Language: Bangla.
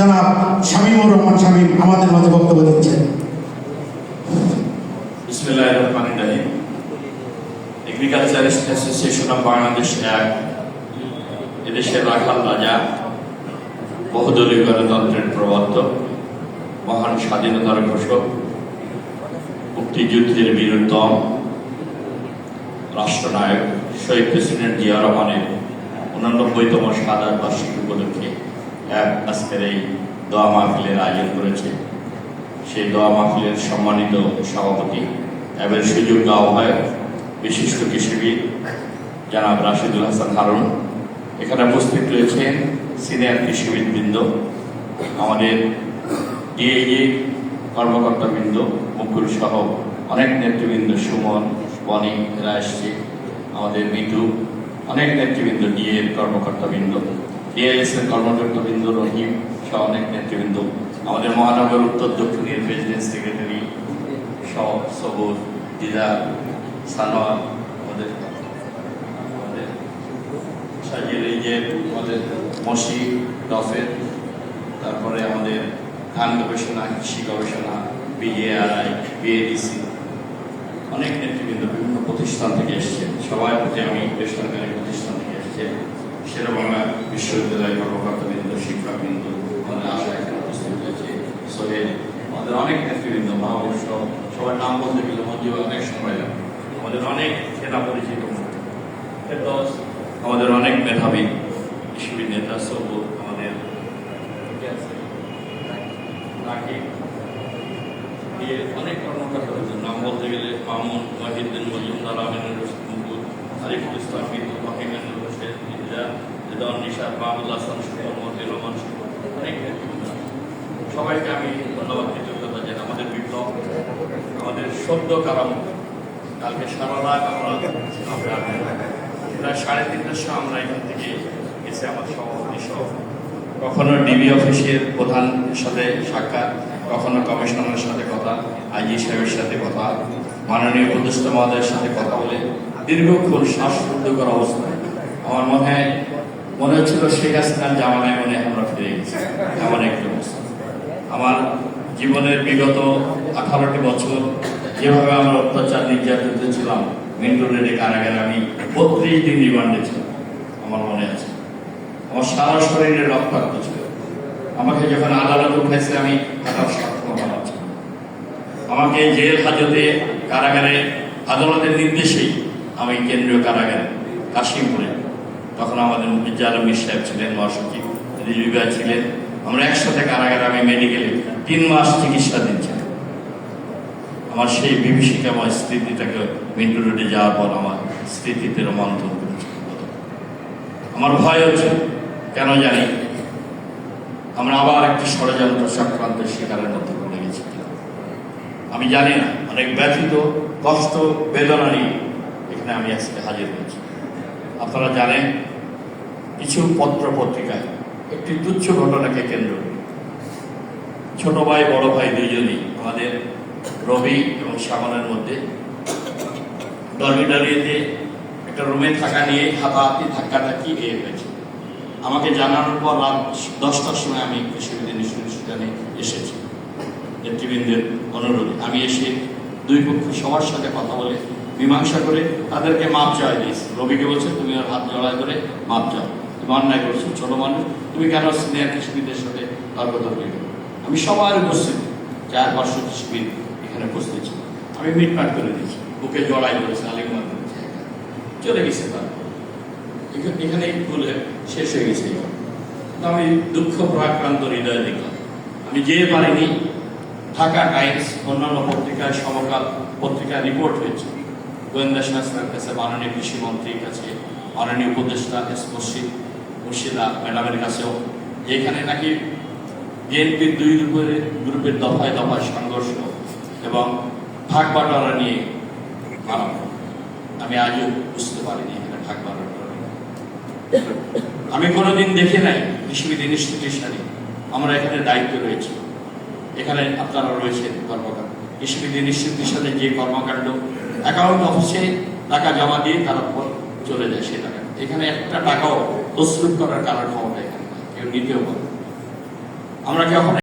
জনাব শামীমুর রহমান শামীম আমাদের মাঝে বক্তব্য দিচ্ছেন। এগ্রিকালচারিস্ট অ্যাসোসিয়েশন অফ বাংলাদেশ এক, এদেশের রাখাল রাজা বহুদলীয় গণতন্ত্রের প্রবর্তক, মহান স্বাধীনতার ঘোষক, মুক্তিযুদ্ধের বীরত্তম রাষ্ট্রনায়ক, শহীদ প্রেসিডেন্ট জিয়া রহমানের উনানব্বইতম সাদার বার্ষিকী উপলক্ষে আজকের এই দোয়া মাহফিলের আয়োজন করেছে। সেই দোয়া মাহফিলের সম্মানিত সভাপতি এবং সুযোগ্য আহ্বায়ক, বিশিষ্ট কৃষিবিদ জনাব রাশিদুল হাসান হারুন। এখানে উপস্থিত রয়েছেন সিনিয়র কৃষিবিদ বৃন্দ আমাদের ডিএই কর্মকর্তাবৃন্দ, মুকুল সহ অনেক নেতৃবৃন্দ সুমন, বনি এরা আমাদের মিতু অনেক নেতৃবৃন্দ ডিএ কর্মকর্তাবৃন্দ। ডিএলএস এর কর্মকর্তাবৃন্দ রহিম সহ অনেক নেতৃবৃন্দ। আমাদের মহানগর উত্তর দক্ষিণের প্রেসিডেন্ট সেক্রেটারি সহ সবুজ দিদা সানোয়ার, আমাদের আমাদের সাজিয়ে এই যে আমাদের মসি ডফের তারপরে আমাদের ধান গবেষণা, কৃষি গবেষণা বিজেআরআই বিএডিসি, অনেক নেতৃবৃন্দ বিভিন্ন প্রতিষ্ঠান থেকে এসছে সবার প্রতি আমি বেসরকারি প্রতিষ্ঠান থেকে এসছে। শেরবাংলা বিশ্ববিদ্যালয় কর্মকর্তাবৃন্দ শিক্ষকবৃন্দ আমাদের আশা এখানে উপস্থিত হয়েছে সোহেল আমাদের অনেক নেতৃবৃন্দ মহাবর্ষ সবার নাম বলতে গেলে মধ্যে অনেক সময় লাগে আমাদের অনেক সেনা পরিচিত আমাদের অনেক মেধাবী কৃষিবিদ নেতা সবুজ আমাদের অনেক কর্মকর্তা নাম বলতে গেলে মামুন মহিউদ্দিন মজুমদার আমিনুর রেদন নিশাদ মাহমুদ হাসান রহমান সবাইকে আমি ধন্যবাদ কৃতজ্ঞতা জানাই আমাদের বিপ্লব আমাদের সদ্য কারাম কালকে সারা রাত আমরা প্রায় সাড়ে তিনটার সময় আমরা এখান থেকে গেছি আমার সভাপতি সহ কখনো ডিবি অফিসের প্রধানের সাথে সাক্ষাৎ, কখনো কমিশনারের সাথে কথা, আইজি সাহেবের সাথে কথা, মাননীয় উপদেষ্টা মহোদয়ের সাথে কথা বলে দীর্ঘক্ষণ শ্বাসরুদ্ধকর অবস্থায়। আমার মনে হয় মনে হচ্ছিল শেখ হাসিনার জামানায় মনে আমরা ফিরে গেছি। এমন একটি অবস্থা। আমার জীবনের বিগত আঠারোটি বছর যেভাবে আমরা অত্যাচার নির্যাতিত ছিলাম মিন্টু রেডি কারাগারে আমি বত্রিশ দিন রিমান্ডে ছিলাম আমার মনে আছে। আমার সারা শরীরে রক্তাক্ত ছিল। আমাকে যখন আদালত উঠেছে আমি সক্ষম বানাচ্ছি আমাকে জেল হাজতে কারাগারে আদালতের নির্দেশেই আমি কেন্দ্রীয় কারাগারে কাশিমপুরে তখন আমাদের মির্জা আলম মির সাহেব ছিলেন, মহাসচিব রিজুবিয়া ছিলেন। আমরা একসাথে কারাগারে আমি মেডিকেলে তিন মাস চিকিৎসা দিচ্ছিলাম আমার সেই বিভীষিকাময় স্মৃতিটাকে মিন্টু রোডে যাওয়ার পর আমার স্মৃতিতে রোমান্তর করেছে। আমার ভয় হচ্ছে, কেন জানি আমরা আবার একটি ষড়যন্ত্র চক্রান্তের শিকারের মধ্যে পড়ে গেছি আমি জানি না, অনেক ব্যথিত, কষ্ট, বেদনা নিয়ে এখানে আমি আজকে হাজির হয়েছি। আপনারা জানেন কিছু পত্র পত্রিকায় একটি তুচ্ছ ঘটনাকে কেন্দ্র ছোট ভাই, বড় ভাই দুইজনই আমাদের রবি এবং শ্যামলের মধ্যে ডরমিটারিতে একটা রুমে থাকা নিয়ে হাতাহাতি ধাক্কাধাক্কি এ হয়েছে আমাকে জানানোর পর রাত দশটার সময় আমি কৃষিবিদ ইনস্টিটিউশনে এসেছি। নেতৃবৃন্দের অনুরোধে। আমি এসে দুই পক্ষ সবার সাথে কথা বলে মীমাংসা করে তাদেরকে মাপ চাওয়া দিয়েছি। রবিকে বলছে, তুমি ওর হাত জড়ায় করে মাপ চাও। তুমি অন্যায় করছ, ছোট মানুষ। তুমি কেন সিনিয়র কৃষিবিদের সাথে তর্ক তর্ক আমি সবার উপস্থিত, চার পাঁচশো কৃষিবিদ এখানে উপস্থিত ছিল। আমি মিটমাট করে দিয়েছি, বুকে জড়াই করেছি আলিঙ্গন করেছি। চলে গেছে তার। এখানে ভুল শেষ হয়ে গেছে আমি দুঃখ প্রাক্রান্ত হৃদয়ে দেখলাম। আমি যে পারিনি ঢাকা টাইমস অন্যান্য পত্রিকায় সমকাল পত্রিকায় রিপোর্ট হয়েছে, গোয়েন্দা সংস্থার কাছে মাননীয় কৃষিমন্ত্রীর কাছে মাননীয় উপদেষ্টা এস মুর্শিদ ম্যাডামের কাছেও। এখানে নাকি বিএনপির দুই গ্রুপের গ্রুপের দফায় দফায় সংঘর্ষ এবং ভাগ বাটোয়ারা নিয়ে আমি আজও বুঝতে পারিনি এখানে ভাগ আমি কোনোদিন দেখি নাই কৃষিবিদ ইনস্টিটিউশনে আমরা এখানে দায়িত্ব রয়েছে। এখানে আপনারা রয়েছেন কর্মকাণ্ড। কৃষিবিদ ইনস্টিটিউশনে যে কর্মকাণ্ড অ্যাকাউন্ট অফিসে টাকা জমা দিয়ে তারপর চলে যায় সে টাকা। এখানে একটা টাকাও তসরুপ করার কারণ ক্ষমতা এখানে কেউ নিতেও আমরা যখন